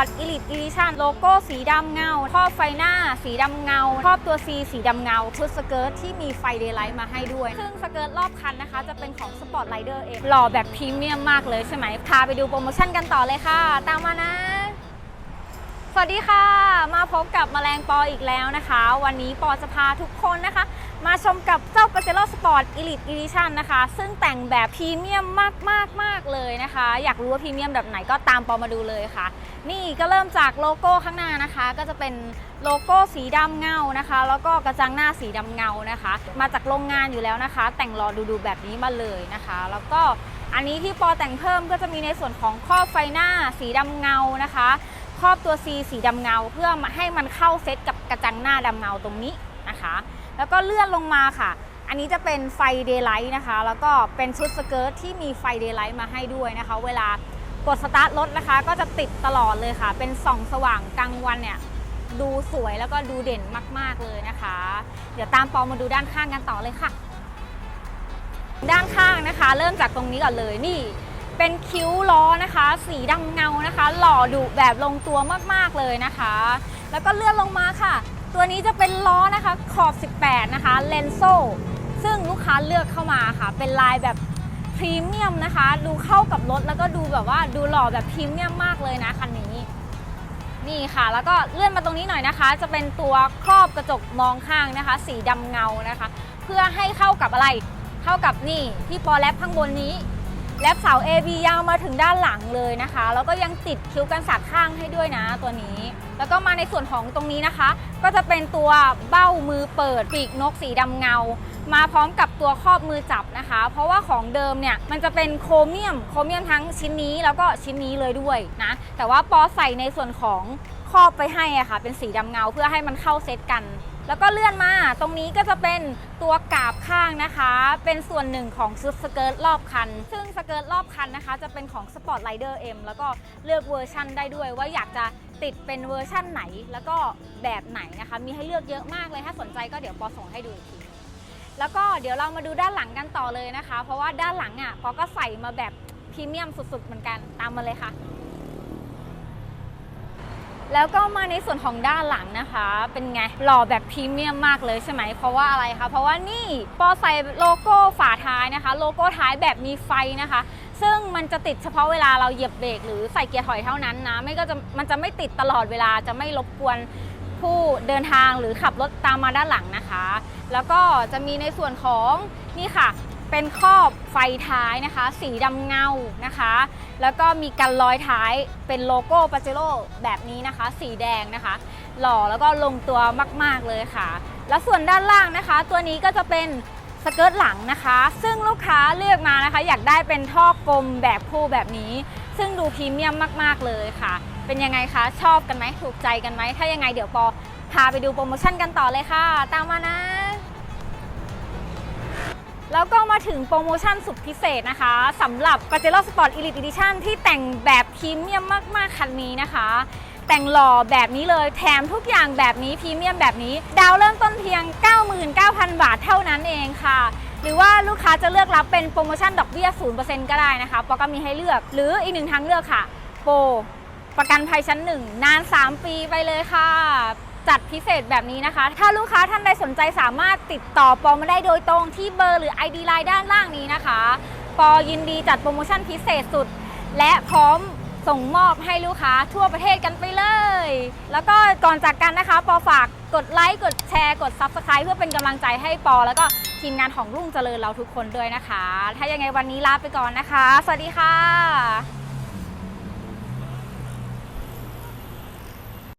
ร์ตอีลิ e อี i ิชันโลโก้สีดำเงาครอบไฟหน้าสีดำเงาครอบตัว C สีดำเงา ชุดสเกิร์ตที่มีไฟเดย์ไลท์มาให้ด้วย ซึ่งสเกิร์ตรอบคันนะคะ จะเป็นของสปอร์ตไ i เดอร์เอง หล่อแบบพรีเมียมมากเลยใช่ไหม พาไปดูโปรโมชั่นกันต่อเลยค่ะ ตามมานะสวัสดีค่ะ มาพบกับแมลงปออีกแล้วนะคะ วันนี้ปอจะพาทุกคนนะคะ มาชมกับเจ้า g a z e l o Sport Elite Edition นะคะ ซึ่งแต่งแบบพรีเมียมมากมากมากเลยนะคะ อยากรู้ว่าพรีเมียมแบบไหนก็ตามปอมาดูเลยค่ะ นี่ก็เริ่มจากโลโก้ข้างหน้านะคะ ก็จะเป็นโลโก้สีดำเงานะคะ แล้วก็กระจังหน้าสีดำเงานะคะ มาจากโรงงานอยู่แล้วนะคะ แต่งรอดูๆแบบนี้มาเลยนะคะ แล้วก็อันนี้ที่ปอแต่งเพิ่มก็จะมีในส่วนของครอบไฟหน้าสีดำเงานะคะครอบตัว C สีดำเงา เพื่อให้มันเข้าเซตกับกระจังหน้าดำเงาตรงนี้นะคะ แล้วก็เลื่อนลงมาค่ะ อันนี้จะเป็นไฟเดย์ไลท์นะคะ แล้วก็เป็นชุดสเกิร์ตที่มีไฟเดย์ไลท์มาให้ด้วยนะคะ เวลากดสตาร์ทรถนะคะ ก็จะติดตลอดเลยค่ะ เป็นส่องสว่างกลางวันเนี่ยดูสวยแล้วก็ดูเด่นมาก ๆ เลยนะคะ เดี๋ยวตามปอมาดูด้านข้างกันต่อเลยค่ะ ด้านข้างนะคะ เริ่มจากตรงนี้ก่อนเลยนี่ เป็นคิ้วล้อนะคะ สีดำเงานะคะ หล่อดุแบบลงตัวมาก ๆ เลยนะคะ แล้วก็เลื่อนลงมาค่ะ ตัวนี้จะเป็นล้อนะคะขอบ 18 นะคะเลนโซซึ่งลูกค้าเลือกเข้ามาค่ะ เป็นลายแบบพรีเมียมนะคะ ดูเข้ากับรถแล้วก็ดูแบบว่าดูหล่อแบบพรีเมียมมากเลยนะคันนี้นี่ค่ะ แล้วก็เลื่อนมาตรงนี้หน่อยนะคะ จะเป็นตัวครอบกระจกมองข้างนะคะ สีดำเงานะคะ เพื่อให้เข้ากับอะไรเข้ากับนี่ที่ปอแลบข้างบนนี้ แลบเสา AB ยาวมาถึงด้านหลังเลยนะคะ แล้วก็ยังติดคิ้วกันสาดข้างให้ด้วยนะตัวนี้ แล้วก็มาในส่วนของตรงนี้นะคะ ก็จะเป็นตัวเบ้ามือเปิดปีกนกสีดำเงา มาพร้อมกับตัวครอบมือจับนะคะ เพราะว่าของเดิมเนี่ยมันจะเป็นโครเมียม โครเมียมทั้งชิ้นนี้แล้วก็ชิ้นนี้เลยด้วยนะ แต่ว่าปอใส่ในส่วนของครอบไปให้อะค่ะ เป็นสีดำเงาเพื่อให้มันเข้าเซตกัน แล้วก็เลื่อนมาตรงนี้ก็จะเป็นตัวกาบข้างนะคะ เป็นส่วนหนึ่งของชุดสเกิร์ตรอบคัน ซึ่งสเกิร์ตรอบคันนะคะ จะเป็นของ Sport Rider M แล้วก็เลือกเวอร์ชันได้ด้วย ว่าอยากจะติดเป็นเวอร์ชั่นไหน แล้วก็แบบไหนนะคะ มีให้เลือกเยอะมากเลยถ้าสนใจก็เดี๋ยวปอส่งให้ดูอีกทีแล้วก็เดี๋ยวเรามาดูด้านหลังกันต่อเลยนะคะ เพราะว่าด้านหลังอะปอก็ใส่มาแบบพรีเมียมสุดๆเหมือนกันตามมาเลยค่ะ แล้วก็มาในส่วนของด้านหลังนะคะ เป็นไงหล่อแบบพรีเมียมมากเลยใช่ไหม เพราะว่าอะไรคะ เพราะว่านี่ปอใส่โลโก้ฝาท้ายนะคะ โลโก้ท้ายแบบมีไฟนะคะ ซึ่งมันจะติดเฉพาะเวลาเราเหยียบเบรกหรือใส่เกียร์ถอยเท่านั้นนะ ไม่ก็จะมันจะไม่ติดตลอดเวลาจะไม่รบกวนผู้เดินทางหรือขับรถตามมาด้านหลังนะคะ แล้วก็จะมีในส่วนของนี่ค่ะ เป็นครอบไฟท้ายนะคะ สีดำเงานะคะ แล้วก็มีกันรอยท้ายเป็นโลโก้ปาเจโร่แบบนี้นะคะ สีแดงนะคะ หล่อแล้วก็ลงตัวมาก ๆ เลยค่ะ แล้วส่วนด้านล่างนะคะ ตัวนี้ก็จะเป็นสเกิร์ตหลังนะคะ ซึ่งลูกค้าเลือกมานะคะ อยากได้เป็นท่อกลมแบบคู่แบบนี้ ซึ่งดูพรีเมียมมาก ๆ เลยค่ะ เป็นยังไงคะชอบกันไหมถูกใจกันไหมถ้ายังไงเดี๋ยวปอพาไปดูโปรโมชั่นกันต่อเลยค่ะ ตามมานะ แล้วก็มาถึงโปรโมชั่นสุดพิเศษนะคะสำหรับ g a z e l o Sport Elite Edition ที่แต่งแบบพรีเมียมมาก ๆ คันนี้นะคะ แต่งหล่อแบบนี้เลยแถมทุกอย่างแบบนี้พรีเมียมแบบนี้ ดาวเริ่มต้นเพียง 99,000 บาทเท่านั้นเองค่ะ หรือว่าลูกค้าจะเลือกรับเป็นโปรโมชั่นดอกเบี้ย 0%ก็ได้นะคะปอก็มีให้เลือก หรืออีกหนึ่งทางเลือกค่ะ โปรประกันภัยชั้นหนึ่งนาน 3 ปีไปเลยค่ะ จัดพิเศษแบบนี้นะคะ ถ้าลูกค้าท่านใดสนใจสามารถติดต่อปอมาได้โดยตรงที่เบอร์หรือ ID ไลน์ด้านล่างนี้นะคะ ปอยินดีจัดโปรโมชั่นพิเศษสุด และพร้อมส่งมอบให้ลูกค้าทั่วประเทศกันไปเลย แล้วก็ก่อนจากกันนะคะ ปอฝากกดไลค์กดแชร์กด Subscribe เพื่อเป็นกำลังใจให้ปอ แล้วก็ทีมงานของรุ่งเจริญเราทุกคนด้วยนะคะ ถ้ายังไงวันนี้ลาไปก่อนนะคะ สวัสดีค่ะ